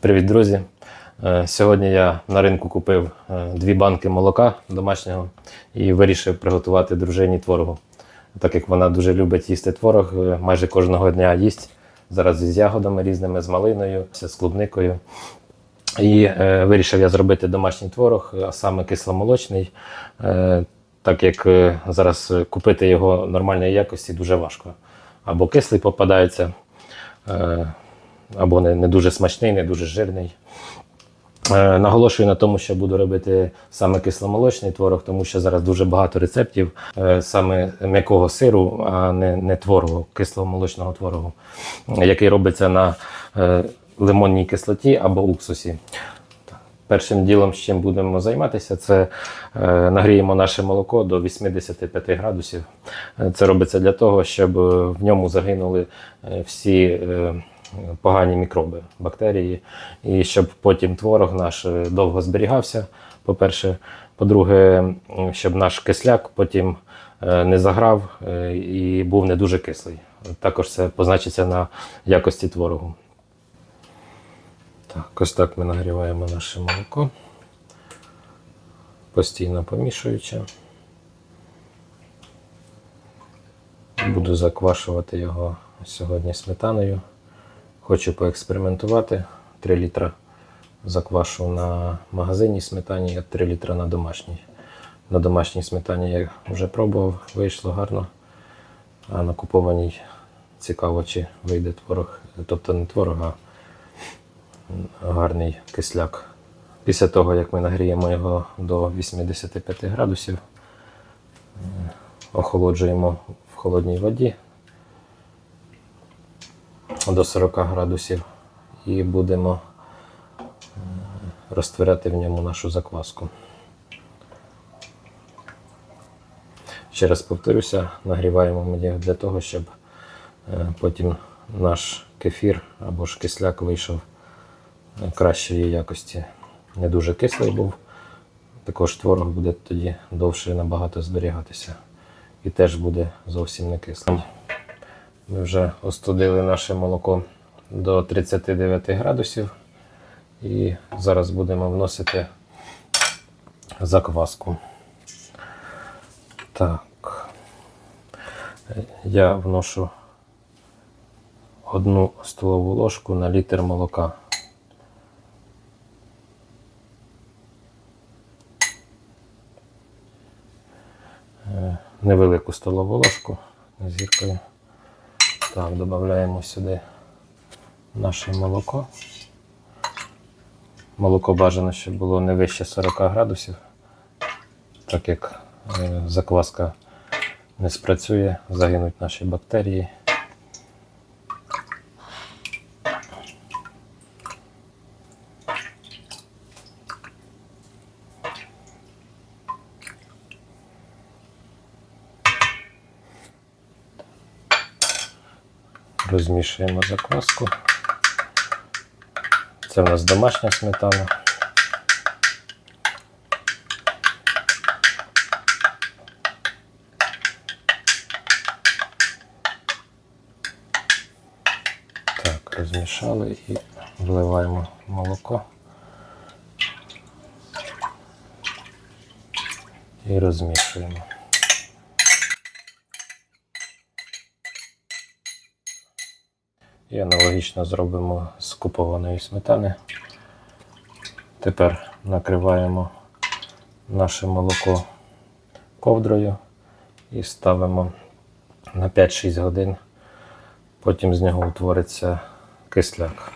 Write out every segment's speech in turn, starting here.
Привіт, друзі! Е, Сьогодні я на ринку купив е, дві банки молока домашнього і вирішив приготувати дружині творогу. Так як вона дуже любить їсти творог, е, майже кожного дня їсть. Зараз із ягодами різними, з малиною, з клубникою. І вирішив я зробити домашній творог, а саме кисломолочний. Так як зараз купити його нормальної якості дуже важко. Або кислий попадається, або не, не дуже смачний, не дуже жирний. Е, Наголошую на тому, що буду робити саме кисломолочний творог, тому що зараз дуже багато рецептів е, саме м'якого сиру, а не, не творогу, кисломолочного творогу, який робиться на е, лимонній кислоті або уксусі. Першим ділом, з чим будемо займатися, це нагріємо наше молоко до 85 градусів. Це робиться для того, щоб в ньому загинули всі погані мікроби, бактерії, і щоб потім творог наш е, довго зберігався. По-перше, по-друге, щоб наш кисляк потім е, не заграв е, і був не дуже кислий. Також це позначиться на якості творогу. Так, ось так ми нагріваємо наше молоко, постійно помішуючи. Буду заквашувати його сьогодні сметаною. Хочу поекспериментувати. 3 літра заквашу на магазинній сметані, а 3 літра на домашній. На домашній сметані я вже пробував, вийшло гарно. А на купованій цікаво, чи вийде творог. Тобто не творог, а гарний кисляк. Після того, як ми нагріємо його до 85 градусів, охолоджуємо в холодній воді до 40 градусів і будемо е, розтворяти в ньому нашу закваску. Ще раз повторюся, нагріваємо ми його для того, щоб е, потім наш кефір або ж кисляк вийшов кращої якості. Не дуже кислий був. Також творог буде тоді довше набагато зберігатися. І теж буде зовсім не кислий. Ми вже остудили наше молоко до 39 градусів. І зараз будемо вносити закваску. Так. Я вношу одну столову ложку на літр молока. невелику столову ложку зіркою. Так, додаємо сюди наше молоко. Молоко бажано, щоб було не вище 40 градусів, так як е, закваска не спрацює, загинуть наші бактерії. Розмішуємо закваску. Це в нас домашня сметана. Так, розмішали і вливаємо молоко. І розмішуємо. І аналогічно зробимо з купованої сметани. Тепер накриваємо наше молоко ковдрою і ставимо на 5-6 годин. Потім з нього утвориться кисляк.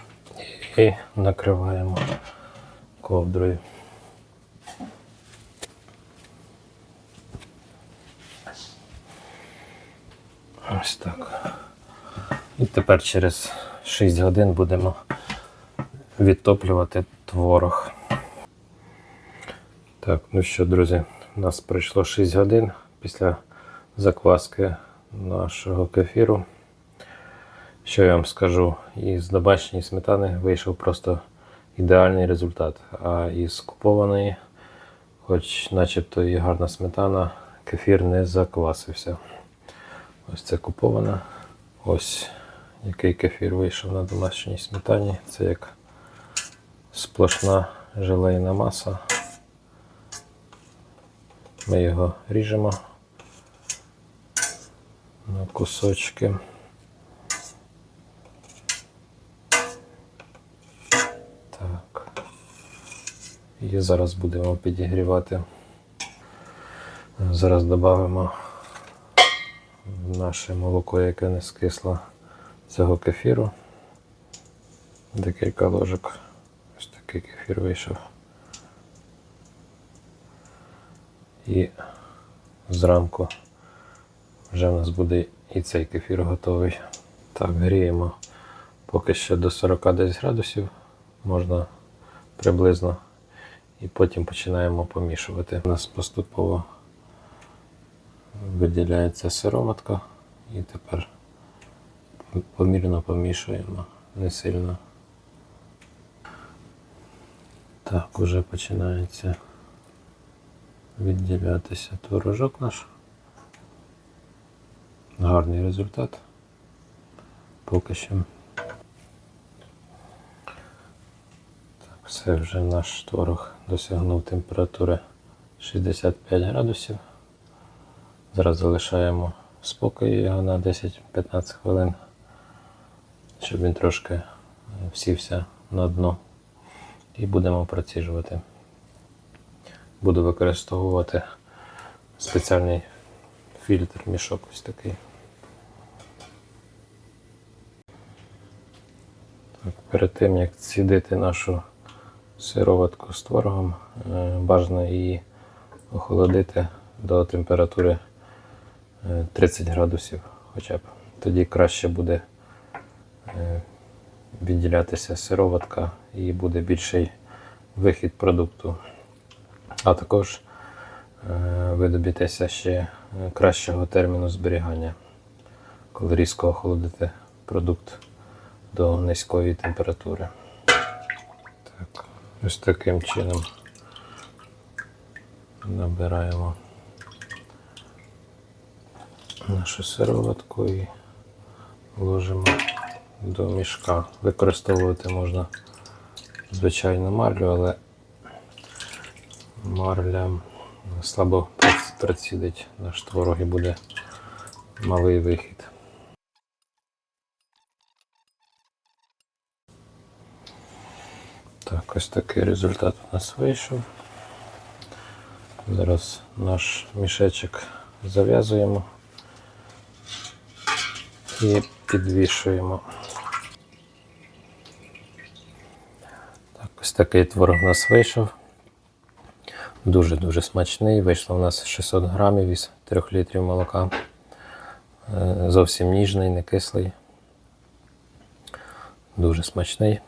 І накриваємо ковдрою. Ось так. І тепер через 6 годин будемо відтоплювати творог. Так, ну що, друзі, у нас пройшло 6 годин після закваски нашого кефіру. Що я вам скажу, із домашньої сметани вийшов просто ідеальний результат. А із купованої, хоч начебто і гарна сметана, кефір не заквасився. Ось це купована. Ось який кефір вийшов на домашній сметані. Це як сплошна желейна маса. Ми його ріжемо на кусочки. Так. І зараз будемо підігрівати. Зараз додамо в наше молоко, яке не скисло цього кефіру. Декілька ложок. Ось такий кефір вийшов. І зранку вже в нас буде і цей кефір готовий. Так, гріємо поки що до 40 десь градусів, можна приблизно. І потім починаємо помішувати. У нас поступово виділяється сироватка і тепер помірно помішуємо, не сильно. Так, уже починається відділятися творожок наш. Гарний результат. Поки що. Так, все вже наш творог досягнув температури 65 градусів. Зараз залишаємо в спокої його на 10-15 хвилин, щоб він трошки е, всівся на дно. І будемо проціжувати. Буду використовувати спеціальний фільтр, мішок ось такий. Так, перед тим як цідити нашу сироватку з творогом, е, бажано її охолодити до температури е, 30 градусів хоча б. Тоді краще буде е, відділятися сироватка і буде більший вихід продукту. А також е, ви доб'єтеся ще е, кращого терміну зберігання, коли різко охолодите продукт до низької температури. Так, ось таким чином набираємо нашу сироватку і ложимо до мішка. Використовувати можна звичайну марлю, але марля слабо процідить наш творог і буде малий вихід. Так, ось такий результат у нас вийшов. Зараз наш мішечок зав'язуємо і підвішуємо. Так, ось такий творог у нас вийшов. Дуже-дуже смачний. Вийшло у нас 600 грамів із 3 літрів молока. Е, Зовсім ніжний, не кислий. Дуже смачний.